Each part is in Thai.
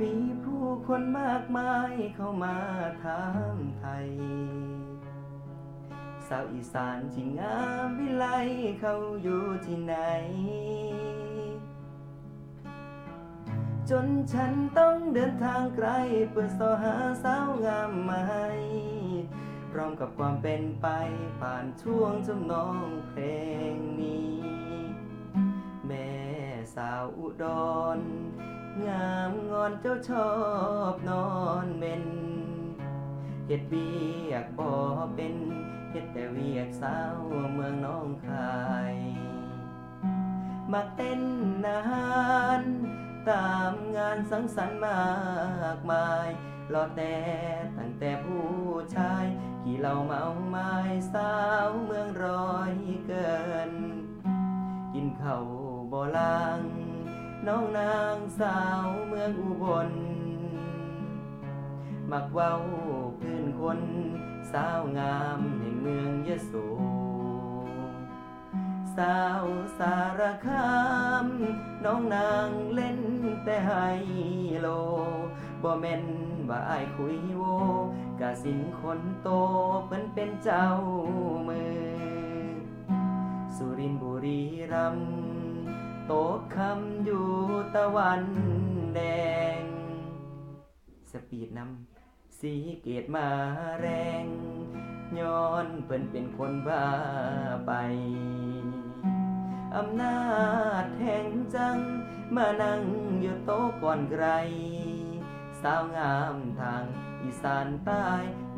มีผู้คนมากมายเข้ามาถามไทย สาวอีสานที่งามวิไลเขาอยู่ที่ไหน จนฉันต้องเดินทางไกลเพื่อสอหาสาวงามใหม่พร้อมกับความเป็นไปผ่านช่วงจำนองเพลงนี้ แม่สาวอุดร งามงอนเจ้าชอบนอนเม่นเฮ็ดเบียกบ่เป็นเฮ็ดแต่เวียกสาวเมืองน้องคายมักเต้นนานตามงานสังสรรค์มากมายรอแต่ตั้งแต่ผู้ชายขี่เหล้าเมาไม้สาวเมืองร้อยเกิน กินเข้าบ่ลาง น้องนางสาวเมืองอุบล มักเว้าพื้นคนสาวงามแห่งเมืองยะโสสาวสารคาม น้องนางเล่นแต่ไฮโล บ่แม่นว่าอายคุยโวกะสินคนโตเพิ่นเป็นเจ้ามือ สุรินทร์บุรีรัมย์ โตกคำอยู่ตะวันแดง สปีดนำสีเกตมาแรง ย้อนเพิ่นเป็นคนบ้าไป อำนาจแห่งจัง มานั่งอยู่โต๊ะก่อนไกล สาวงามทางอีสานใต้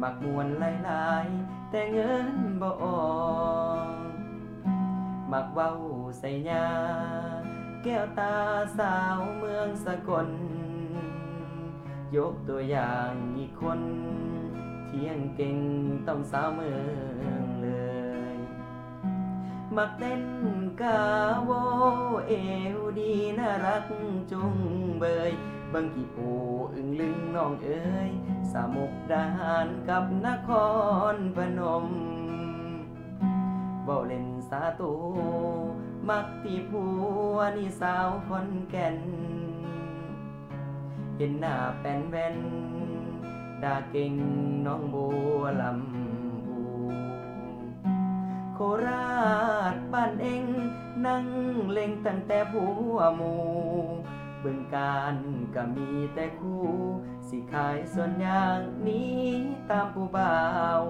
มักมวนหลายๆ แต่เงินบ่ออกมักเว้าใส่ยา แก้วตาสาวเมืองสกล ยกตัวอย่างอีกคน เที่ยงเก่งต้องสาวเมืองเลย มักเต้นกาโวเอวดีน่ารักจุงเบยบังกี่ปูอึงลึงน้องเอ๋ยสามุกดาหารกับนครพนมเบาเล่นสาตู มักที่ผัวนี่สาวคนแก่น เห็นหน้าแป้นแว่นด่าเก่งน้องบัวลำพูโคราชบ้านเองนั่งเล็งตั้งแต่ผัวหมูเบิ่งการก็มีแต่คู่ สิขายส่วนอย่างนี้ตามผู้บ่าว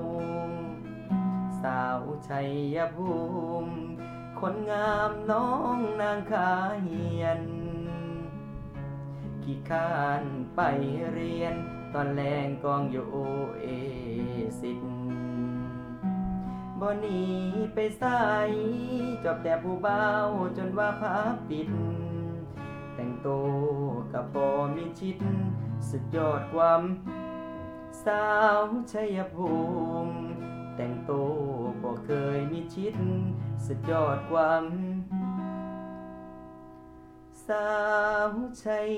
สาวชัยภูมิ คนงามน้องนางขาเฮียน ขี้ข้านไปเรียน ตอนแรงกองอยู่โอเอสิตบ่หนีไปใส่จอบแต่ผู้เบาจนว่าพับปิด แต่งโตกับปอมีชิด สุดยอดความ สาวชัยภูมิ แต่งโตวบ่เคยมีชิดสุดยอดความสาวชัย